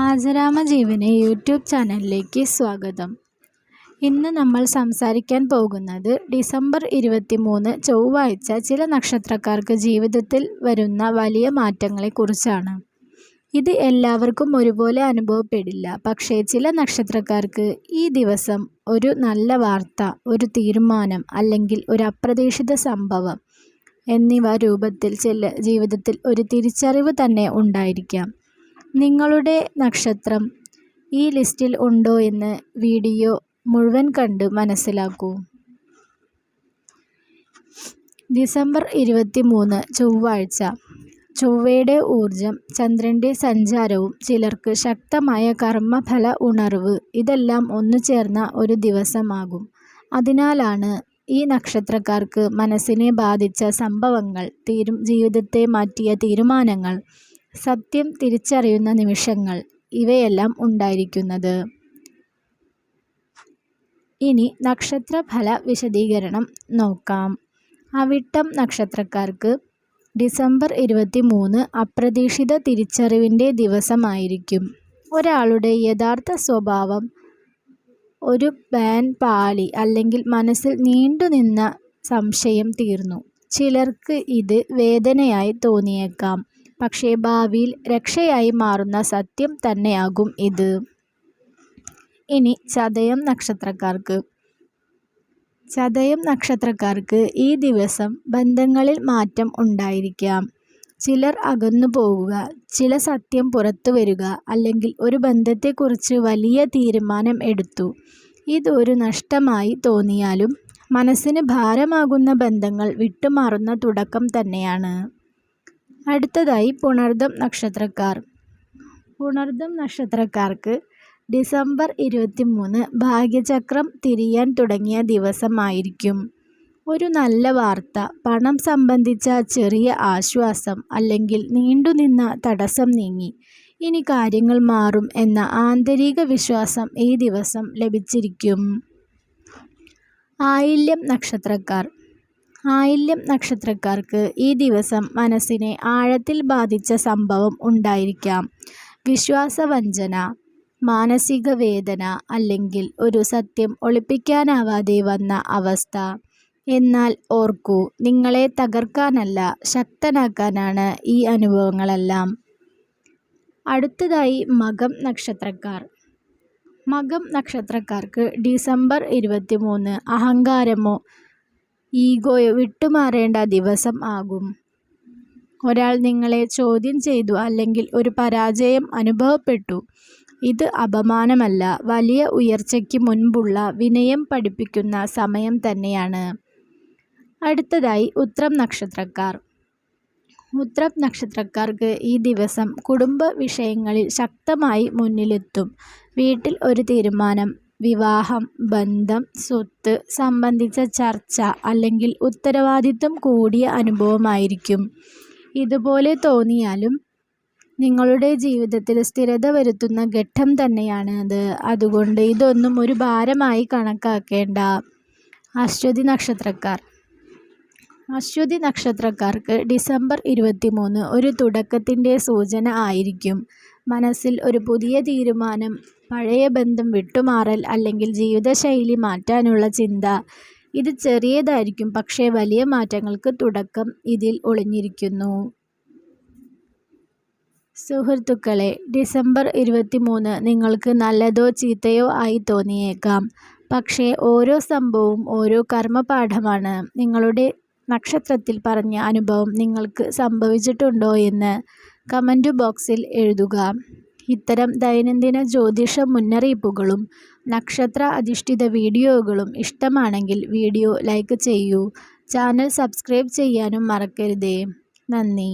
ആചരാമജീവന് YouTube ചാനലിലേക്ക് സ്വാഗതം. ഇന്ന് നമ്മൾ സംസാരിക്കാൻ പോകുന്നത് ഡിസംബർ ഇരുപത്തിമൂന്ന് ചൊവ്വാഴ്ച ചില നക്ഷത്രക്കാർക്ക് ജീവിതത്തിൽ വരുന്ന വലിയ മാറ്റങ്ങളെക്കുറിച്ചാണ്. ഇത് എല്ലാവർക്കും ഒരുപോലെ അനുഭവപ്പെടില്ല. പക്ഷേ ചില നക്ഷത്രക്കാർക്ക് ഈ ദിവസം ഒരു നല്ല വാർത്ത ഒരു തീരുമാനം അല്ലെങ്കിൽ ഒരു അപ്രതീക്ഷിത സംഭവം എന്നിവ രൂപത്തിൽ ചില ജീവിതത്തിൽ ഒരു തിരിച്ചറിവ് തന്നെ ഉണ്ടായിരിക്കാം. നിങ്ങളുടെ നക്ഷത്രം ഈ ലിസ്റ്റിൽ ഉണ്ടോ എന്ന് വീഡിയോ മുഴുവൻ കണ്ട് മനസ്സിലാക്കൂ. ഡിസംബർ ഇരുപത്തി മൂന്ന് ചൊവ്വാഴ്ച. ചൊവ്വയുടെ ഊർജം ചന്ദ്രന്റെ സഞ്ചാരവും ചിലർക്ക് ശക്തമായ കർമ്മഫല ഉണർവ് ഇതെല്ലാം ഒന്നു ചേർന്ന ഒരു ദിവസമാകും. അതിനാലാണ് ഈ നക്ഷത്രക്കാർക്ക് മനസ്സിനെ ബാധിച്ച സംഭവങ്ങൾ തീരും ജീവിതത്തെ മാറ്റിയ തീരുമാനങ്ങൾ സത്യം തിരിച്ചറിയുന്ന നിമിഷങ്ങൾ ഇവയെല്ലാം ഉണ്ടായിരിക്കുന്നത്. ഇനി നക്ഷത്രഫല വിശദീകരണം നോക്കാം. അവിട്ടം നക്ഷത്രക്കാർക്ക് ഡിസംബർ ഇരുപത്തി മൂന്ന് അപ്രതീക്ഷിത തിരിച്ചറിവിന്റെ ദിവസമായിരിക്കും. ഒരാളുടെ യഥാർത്ഥ സ്വഭാവം ഒരു പാൻ പാളി അല്ലെങ്കിൽ മനസ്സിൽ നീണ്ടുനിന്ന സംശയം തീർന്നു. ചിലർക്ക് ഇത് വേദനയായി തോന്നിയേക്കാം. പക്ഷേ ഭാവിയിൽ രക്ഷയായി മാറുന്ന സത്യം തന്നെയാകും ഇത്. ഇനി ചതയം നക്ഷത്രക്കാർക്ക്. ചതയം നക്ഷത്രക്കാർക്ക് ഈ ദിവസം ബന്ധങ്ങളിൽ മാറ്റം ഉണ്ടായിരിക്കാം. ചിലർ അകന്നു പോവുക ചില സത്യം പുറത്തു വരിക അല്ലെങ്കിൽ ഒരു ബന്ധത്തെക്കുറിച്ച് വലിയ തീരുമാനം എടുത്തു. ഇതൊരു നഷ്ടമായി തോന്നിയാലും മനസ്സിന് ഭാരമാകുന്ന ബന്ധങ്ങൾ വിട്ടുമാറുന്ന തുടക്കം തന്നെയാണ്. അടുത്തതായി പുണർദം നക്ഷത്രക്കാർ. പുണർദം നക്ഷത്രക്കാർക്ക് ഡിസംബർ ഇരുപത്തി മൂന്ന് ഭാഗ്യചക്രം തിരിയാൻ തുടങ്ങിയ ദിവസമായിരിക്കും. ഒരു നല്ല വാർത്ത. പണം സംബന്ധിച്ച ചെറിയ ആശ്വാസം അല്ലെങ്കിൽ നീണ്ടുനിന്ന തടസ്സം നീങ്ങി. ഇനി കാര്യങ്ങൾ മാറും എന്ന ആന്തരിക വിശ്വാസം ഈ ദിവസം ലഭിച്ചിരിക്കും. ആയില്യം നക്ഷത്രക്കാർ. ആയില്യം നക്ഷത്രക്കാർക്ക് ഈ ദിവസം മനസ്സിനെ ആഴത്തിൽ ബാധിച്ച സംഭവം ഉണ്ടായിരിക്കാം. വിശ്വാസവഞ്ചന മാനസിക വേദന അല്ലെങ്കിൽ ഒരു സത്യം ഒളിപ്പിക്കാനാവാതെ വന്ന അവസ്ഥ. എന്നാൽ ഓർക്കൂ നിങ്ങളെ തകർക്കാനല്ല ശക്തനാക്കാനാണ് ഈ അനുഭവങ്ങളെല്ലാം. അടുത്തതായി മകം നക്ഷത്രക്കാർ. മകം നക്ഷത്രക്കാർക്ക് ഡിസംബർ ഇരുപത്തി മൂന്ന് അഹങ്കാരമോ ഈഗോയോ വിട്ടുമാറേണ്ട ദിവസം ആകും. ഒരാൾ നിങ്ങളെ ചോദ്യം ചെയ്തു അല്ലെങ്കിൽ ഒരു പരാജയം അനുഭവപ്പെട്ടു. ഇത് അപമാനമല്ല. വലിയ ഉയർച്ചയ്ക്ക് മുൻപുള്ള വിനയം പഠിപ്പിക്കുന്ന സമയം തന്നെയാണ്. അടുത്തതായി ഉത്രം നക്ഷത്രക്കാർ. ഉത്രം നക്ഷത്രക്കാർക്ക് ഈ ദിവസം കുടുംബ വിഷയങ്ങളിൽ ശക്തമായി മുന്നിലെത്തും. വീട്ടിൽ ഒരു തീരുമാനം വിവാഹം ബന്ധം സ്വത്ത് സംബന്ധിച്ച ചർച്ച അല്ലെങ്കിൽ ഉത്തരവാദിത്വം കൂടിയ അനുഭവമായിരിക്കും. ഇതുപോലെ തോന്നിയാലും നിങ്ങളുടെ ജീവിതത്തിൽ സ്ഥിരത വരുത്തുന്ന ഘട്ടം തന്നെയാണ് അത്. അതുകൊണ്ട് ഇതൊന്നും ഒരു ഭാരമായി കണക്കാക്കേണ്ട. അശ്വതി നക്ഷത്രക്കാർ. അശ്വതി നക്ഷത്രക്കാർക്ക് ഡിസംബർ ഇരുപത്തി മൂന്ന് ഒരു തുടക്കത്തിന്റെ സൂചന ആയിരിക്കും. മനസ്സിൽ ഒരു പുതിയ തീരുമാനം പഴയ ബന്ധം വിട്ടുമാറൽ അല്ലെങ്കിൽ ജീവിതശൈലി മാറ്റാനുള്ള ചിന്ത. ഇത് ചെറിയതായിരിക്കും പക്ഷേ വലിയ മാറ്റങ്ങൾക്ക് തുടക്കം ഇതിൽ ഒളിഞ്ഞിരിക്കുന്നു. സുഹൃത്തുക്കളെ ഡിസംബർ ഇരുപത്തി മൂന്ന് നിങ്ങൾക്ക് നല്ലതോ ചീത്തയോ ആയി തോന്നിയേക്കാം. പക്ഷേ ഓരോ സംഭവവും ഓരോ കർമ്മപാഠമാണ്. നിങ്ങളുടെ നക്ഷത്രത്തിൽ പറഞ്ഞ അനുഭവം നിങ്ങൾക്ക് സംഭവിച്ചിട്ടുണ്ടോ എന്ന് കമന്റ് ബോക്സിൽ എഴുതുക. ഇത്തരം ദൈനംദിന ജ്യോതിഷ മുന്നറിയിപ്പുകളും നക്ഷത്ര അധിഷ്ഠിത വീഡിയോകളും ഇഷ്ടമാണെങ്കിൽ വീഡിയോ ലൈക്ക് ചെയ്യൂ. ചാനൽ സബ്സ്ക്രൈബ് ചെയ്യാനും മറക്കരുതേ. നന്ദി.